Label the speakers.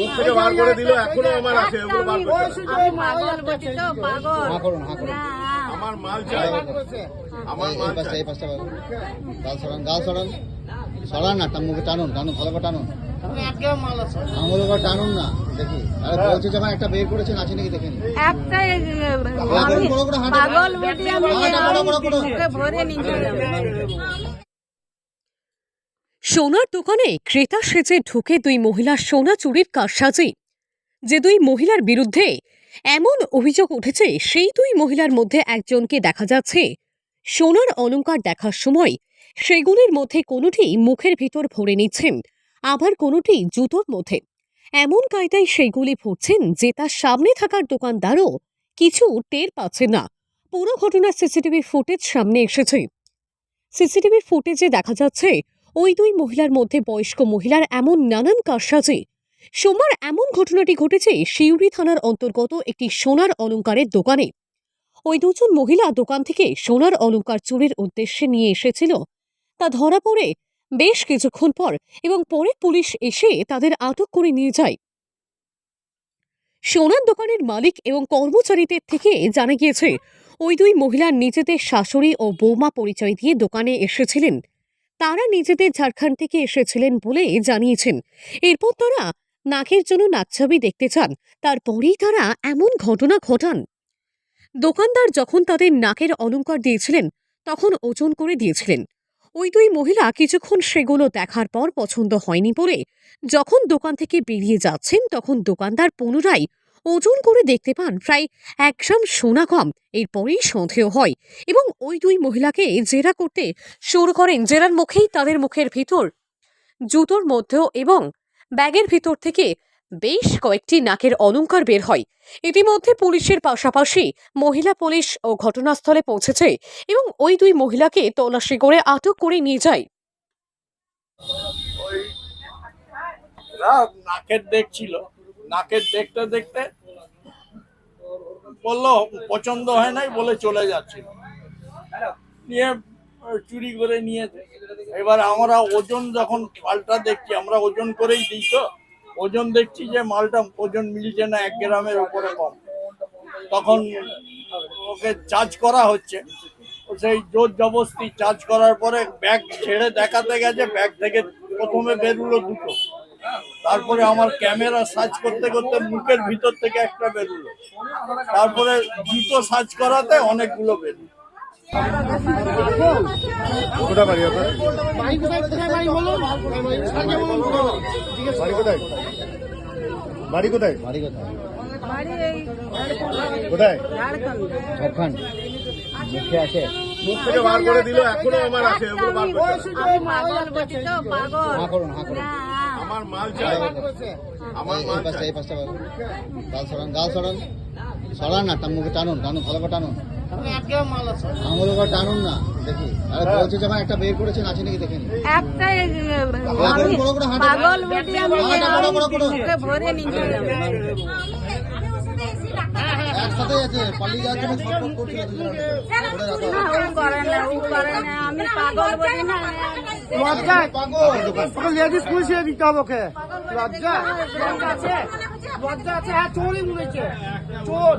Speaker 1: মুখ থেকে বার করে দিল এখনও আমার আছে ওগুলো বার করছে না।
Speaker 2: করুন, হা করুন।
Speaker 1: আমার মাল চাই। আমার মাল চাই।
Speaker 2: এই পাশটা গাল সরান গাল সরান। সরান না টান মুখে টানুন টানুন ভালো করে টানুন। আঙুল করে টানুন না দেখি। আরে বলছে যখন একটা বের করেছেন আছে নাকি দেখেনি।
Speaker 3: পাগল আমি ভরে নিয়ে যাব।
Speaker 4: সোনার দোকানে ক্রেতা সেজে ঢুকে দুই মহিলা সোনা চুরির কারসাজি। যে দুই মহিলার বিরুদ্ধে এমন অভিযোগ উঠেছে, সেই দুই মহিলার মধ্যে একজনকে দেখা যাচ্ছে। সোনার অলংকার দেখার সময় সেগুলির মধ্যে কোনোটি মুখের ভিতর ভরে নিচ্ছেন, আবার কোনোটি জুতোর মধ্যে। এমন কায়দায় সেইগুলি ভরছেন যে তার সামনে থাকার দোকানদারও কিছু টের পাচ্ছে না। পুরো ঘটনার সিসিটিভি ফুটেজ সামনে এসেছে। সিসিটিভি ফুটেজে দেখা যাচ্ছে ওই দুই মহিলার মধ্যে বয়স্ক মহিলার এমন নানান কারসাজি। সোমবার এমন ঘটনাটি ঘটেছে শিউরি থানার অন্তর্গত একটি সোনার অলংকারের দোকানে। ওই দুজন মহিলা দোকান থেকে সোনার অলংকার চুরির উদ্দেশ্যে নিয়ে এসেছিল। তা ধরা পড়ে বেশ কিছুক্ষণ পর এবং পরে পুলিশ এসে তাদের আটক করে নিয়ে যায়। সোনার দোকানের মালিক এবং কর্মচারীদের থেকে জানা গিয়েছে, ওই দুই মহিলার নিজেদের শাশুড়ি ও বৌমা পরিচয় দিয়ে দোকানে এসেছিলেন। তারা নিজেদের ঝাড়খণ্ড থেকে এসেছিলেন বলে জানিয়েছেন। এরপর তারা নাকের জন্য নাকছাবি দেখতে চান, তারপরেই তারা এমন ঘটনা ঘটান। দোকানদার যখন তাদের নাকের অলংকার দিয়েছিলেন, তখন ওজন করে দিয়েছিলেন। ওই দুই মহিলা কিছুক্ষণ সেগুলো দেখার পর পছন্দ হয়নি বলে যখন দোকান থেকে বেরিয়ে যাচ্ছেন, তখন দোকানদার পুনরায় ওজন করে দেখতে পান। প্রায় এক গ্রাম সোনা কম এরপরেই সন্দেহ হয় এবং ওই দুই মহিলাকে জেরা করতে শুরু করেন, জেরার মুখেই তাদের মুখের ভিতর, জুতোর মধ্যেও এবং ব্যাগের ভিতর থেকে বেশ কয়েকটি নাকের অলংকার বের হয়। ইতিমধ্যে পুলিশের পাশাপাশি মহিলা পুলিশ ও ঘটনাস্থলে পৌঁছেছে এবং ওই দুই মহিলাকে তল্লাশি করে আটক করে নিয়ে যায়।
Speaker 5: নাকের দেখছিল নাকের দেখতে দেখতে বলল, পছন্দ হয় নাই বলে চলে যাচ্ছিল নিয়ে চুরি করে নিয়েছে এবার আমরা ওজন যখন মালটা দেখছি, আমরা ওজন করেই দিই তো। ওজন দেখছি যে মালটা ওজন মিলছে না, এক গ্রামের উপরে কম। তখন ওকে চার্জ করা হচ্ছে। সেই জোর জবস্তি চার্জ করার পরে ব্যাগ ছেড়ে দেখাতে গেছে, ব্যাগ থেকে প্রথমে বেরুলো দুটো। তারপরে আমার ক্যামেরা সার্চ করতে করতে মুখের ভিতর থেকে একটা বেরুলো। তারপরে দুটো সার্চ করাতে অনেকগুলো বেরুলো।
Speaker 1: কোথায় বাড়ি আপনার? বাড়ি কোথায়? বাড়ি কোথায়?
Speaker 2: বাড়ি কোথায়?
Speaker 3: বাড়ি এই
Speaker 1: কোথায়
Speaker 3: ঝাড়খণ্ড
Speaker 2: ঝাড়খণ্ড মুখে আছে
Speaker 1: মুখ থেকে বার করে দিল এখনও আমার আছে বার
Speaker 3: পাগল পাগল
Speaker 2: করুন করুন।
Speaker 1: আমার মাল চাই আমার মাল চাই
Speaker 2: এই পাশটা। গাল সরান গাল সরান সরান না মুখে টানুন টানুন ভালো করে টানুন আঙুল করে টানুন না দেখি আরে বলছে যখন একটা বের করেছেন আছে নাকি দেখেন একটা বড় করে হাঁটো।
Speaker 3: পাগল। ওকে ভরে নিয়ে যাব
Speaker 2: আছে পালিয়ে যাওয়ার জন্য ছটফট করছিল
Speaker 3: আমি পাগল বলি না।
Speaker 6: লজ্জা ওকে লেডিস পুলিশে দিতে হবে ওকে। লজ্জা লজ্জা আছে। লজ্জা আছে হ্যাঁ চোরই মনে হচ্ছে চোর।